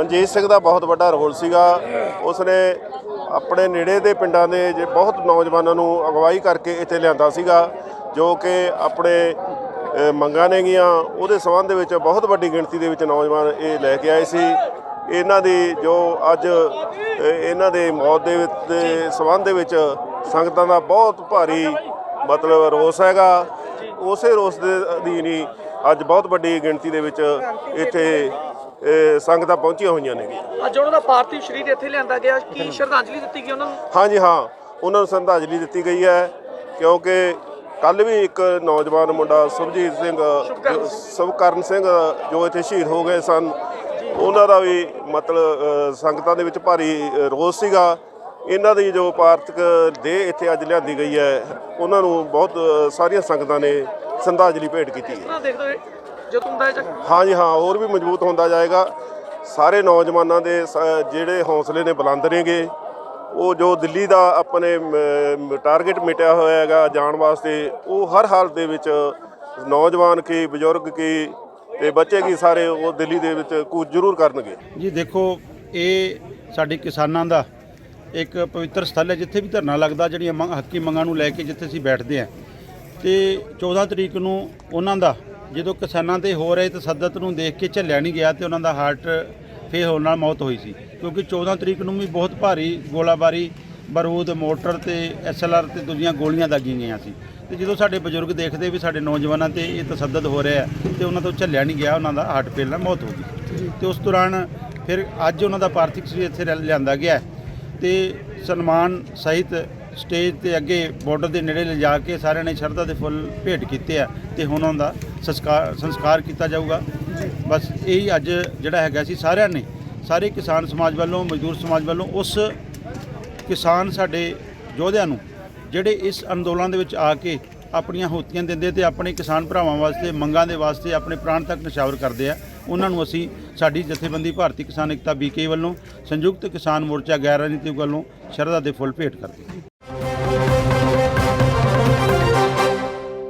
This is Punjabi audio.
ਮਨਜੀਤ ਸਿੰਘ ਦਾ ਬਹੁਤ ਵੱਡਾ ਰੋਲ ਸੀਗਾ। ਉਸਨੇ ਆਪਣੇ ਨੇੜੇ ਦੇ ਪਿੰਡਾਂ ਦੇ ਜੇ ਬਹੁਤ ਨੌਜਵਾਨਾਂ ਨੂੰ ਅਗਵਾਈ ਕਰਕੇ ਇੱਥੇ ਲਿਆਂਦਾ ਸੀਗਾ, ਜੋ ਕਿ ਆਪਣੇ ਮੰਗਾਂ ਨੇਗੀਆਂ ਉਹਦੇ ਸੰਬੰਧ ਦੇ ਵਿੱਚ ਬਹੁਤ ਵੱਡੀ ਗਿਣਤੀ ਦੇ ਵਿੱਚ ਨੌਜਵਾਨ ਇਹ ਲੈ ਕੇ ਆਏ ਸੀ। ਇਹਨਾਂ ਦੀ ਜੋ ਅੱਜ ਇਹਨਾਂ ਦੇ ਮੌਤ ਦੇ ਵਿੱਚ, ਦੇ ਸੰਬੰਧ ਵਿੱਚ ਸੰਗਤਾਂ ਦਾ ਬਹੁਤ ਭਾਰੀ ਮਤਲਬ ਰੋਸ ਹੈਗਾ। ਉਸੇ ਰੋਸ ਦੇ ਅਧੀਨ ਹੀ ਅੱਜ ਬਹੁਤ ਵੱਡੀ ਗਿਣਤੀ ਦੇ ਵਿੱਚ ਇੱਥੇ ਸੰਗਤਾਂ ਪਹੁੰਚੀਆਂ ਹੋਈਆਂ ਨੇ। ਅੱਜ ਉਹਨਾਂ ਦਾ ਪਾਰਥਿਵ ਸਰੀਰ ਇੱਥੇ ਲਿਆਂਦਾ ਗਿਆ। ਕੀ ਸ਼ਰਧਾਂਜਲੀ ਦਿੱਤੀ ਗਈ ਉਹਨਾਂ ਨੂੰ? ਹਾਂਜੀ ਹਾਂ। ਉਹਨਾਂ ਨੂੰ ਸ਼ਰਧਾਂਜਲੀ ਦਿੱਤੀ ਗਈ ਹੈ ਕਿਉਂਕਿ ਕੱਲ ਵੀ ਇੱਕ ਨੌਜਵਾਨ ਮੁੰਡਾ ਸੁਭਜੀਤ ਸਿੰਘ ਸੁਭਕਰਨ ਸਿੰਘ। ਜੋ ਇੱਥੇ ਸ਼ਹੀਦ ਹੋ ਗਏ ਸਨ। ਉਹਨਾਂ ਦਾ ਵੀ ਮਤਲਬ ਸੰਗਤਾਂ ਦੇ ਵਿੱਚ ਭਾਰੀ ਰੋਸ ਸੀਗਾ। ਇਹਨਾਂ ਦੀ ਜੋ ਪਾਰਥਿਕ ਦੇਹ ਇੱਥੇ ਅੱਜ ਲਿਆਂਦੀ ਗਈ ਹੈ ਉਹਨਾਂ ਨੂੰ ਬਹੁਤ ਸਾਰੀਆਂ ਸੰਗਤਾਂ ਨੇ ਸ਼ਰਧਾਂਜਲੀ ਭੇਟ ਕੀਤੀ ਹੈ। ਜਦੋਂ ਹੁੰਦਾ ਹੈ ਜਾਂ ਹਾਂਜੀ ਹਾਂ ਹੋਰ ਵੀ ਮਜ਼ਬੂਤ ਹੁੰਦਾ ਜਾਏਗਾ। ਸਾਰੇ ਨੌਜਵਾਨਾਂ ਦੇ ਸ- ਜਿਹੜੇ ਹੌਸਲੇ ਨੇ ਬੁਲੰਦ ਨੇਗੇ। ਉਹ ਜੋ ਦਿੱਲੀ ਦਾ ਆਪਣੇ ਟਾਰਗੇਟ ਮਿਟਿਆ ਹੋਇਆ ਹੈਗਾ ਜਾਣ ਵਾਸਤੇ ਉਹ ਹਰ ਹਾਲਤ ਦੇ ਵਿੱਚ ਨੌਜਵਾਨ ਕੀ ਬਜ਼ੁਰਗ ਕੀ ਤੇ ਬੱਚੇ ਕੀ ਸਾਰੇ ਉਹ ਦਿੱਲੀ ਦੇ ਵਿੱਚ ਕੂਚ ਜ਼ਰੂਰ ਕਰਨਗੇ। ਜੀ ਦੇਖੋ ਇਹ ਸਾਡੇ ਕਿਸਾਨਾਂ ਦਾ ਇੱਕ ਪਵਿੱਤਰ ਸਥਲ ਹੈ ਜਿੱਥੇ ਵੀ ਧਰਨਾ ਲੱਗਦਾ ਜਿਹੜੀਆਂ ਮੰਗ ਹੱਕੀ ਮੰਗਾਂ ਨੂੰ ਲੈ ਕੇ ਜਿੱਥੇ ਅਸੀਂ ਬੈਠਦੇ ਹਾਂ। ਤੇ 14 ਤਰੀਕ ਨੂੰ ਉਹਨਾਂ ਦਾ ਜਦੋਂ ਕਿਸਾਨਾਂ ਤੇ ਹੋ ਰਹੇ ਤਸੱਦਦ ਨੂੰ ਦੇਖ ਕੇ ਝੱਲਿਆ ਨਹੀਂ ਗਿਆ ਤੇ ਉਹਨਾਂ ਦਾ ਹਾਰਟ ਫੇਲ ਹੋਣ ਨਾਲ ਮੌਤ ਹੋਈ ਸੀ। ਕਿਉਂਕਿ 14 ਤਰੀਕ ਨੂੰ ਵੀ ਬਹੁਤ ਭਾਰੀ ਗੋਲਾਬਾਰੀ, ਬਾਰੂਦ, ਮੋਟਰ ਤੇ ਐਸਐਲਆਰ ਤੇ ਦੂਜੀਆਂ ਗੋਲੀਆਂ ਦਾਗੀਆਂ ਗਈਆਂ ਸੀ। ਤੇ ਜਦੋਂ ਸਾਡੇ ਬਜ਼ੁਰਗ ਦੇਖਦੇ ਵੀ ਸਾਡੇ ਨੌਜਵਾਨਾਂ ਤੇ ਇਹ ਤਸੱਦਦ ਹੋ ਰਿਹਾ ਹੈ ਤੇ ਉਹਨਾਂ ਤੋਂ ਝੱਲਿਆ ਨਹੀਂ ਗਿਆ, ਉਹਨਾਂ ਦਾ ਹਾਰਟ ਫੇਲ ਨਾਲ ਮੌਤ ਹੋ ਗਈ। ਤੇ ਉਸ ਦੌਰਾਨ ਫਿਰ ਅੱਜ ਉਹਨਾਂ ਦਾ ਪਾਰਥਿਵ ਸਰੀਰ ਇੱਥੇ ਲਿਆ- ਲਿਆਂਦਾ ਗਿਆ ਹੈ। ਤੇ ਸਨਮਾਨ ਸਹਿਤ ਸਟੇਜ ਤੇ ਅੱਗੇ ਬਾਰਡਰ ਦੇ ਨੇੜੇ ਲਿਜਾ ਕੇ ਸਾਰਿਆਂ ਨੇ ਸ਼ਰਧਾ ਦੇ ਫੁੱਲ ਭੇਟ ਕੀਤੇ ਆ ਤੇ ਹੁਣ ਉਹਨਾਂ ਦਾ ਸੰਸਕਾਰ ਸੰਸਕਾਰ ਕੀਤਾ ਜਾਊਗਾ। ਬਸ ਇਹੀ ਅੱਜ ਜਿਹੜਾ ਹੈਗਾ ਸੀ ਸਾਰਿਆਂ ਨੇ, ਸਾਰੇ ਕਿਸਾਨ ਸਮਾਜ ਵੱਲੋਂ, ਮਜ਼ਦੂਰ ਸਮਾਜ ਵੱਲੋਂ ਉਸ ਕਿਸਾਨ ਸਾਡੇ ਯੋਧਿਆਂ ਨੂੰ ਜਿਹੜੇ ਇਸ ਅੰਦੋਲਨ ਦੇ ਵਿੱਚ ਆ ਕੇ ਆਪਣੀਆਂ ਹੋਤੀਆਂ ਦਿੰਦੇ ਤੇ ਆਪਣੇ ਕਿਸਾਨ ਭਰਾਵਾਂ ਵਾਸਤੇ, ਮੰਗਾਂ ਦੇ ਵਾਸਤੇ ਆਪਣੇ ਪ੍ਰਾਣ ਤੱਕ ਨਿਸ਼ਾਵਰ ਕਰਦੇ ਆ, ਉਹਨਾਂ ਨੂੰ ਅਸੀਂ ਸਾਡੀ ਜਥੇਬੰਦੀ ਭਾਰਤੀ ਕਿਸਾਨ ਏਕਤਾ ਬੀਕੇ ਵੱਲੋਂ ਸੰਯੁਕਤ ਕਿਸਾਨ ਮੋਰਚਾ ਗੈਰ ਰਾਜਨੀਤਿਕ ਵੱਲੋਂ ਸ਼ਰਧਾ ਦੇ ਫੁੱਲ ਭੇਟ ਕਰਦੇ Музика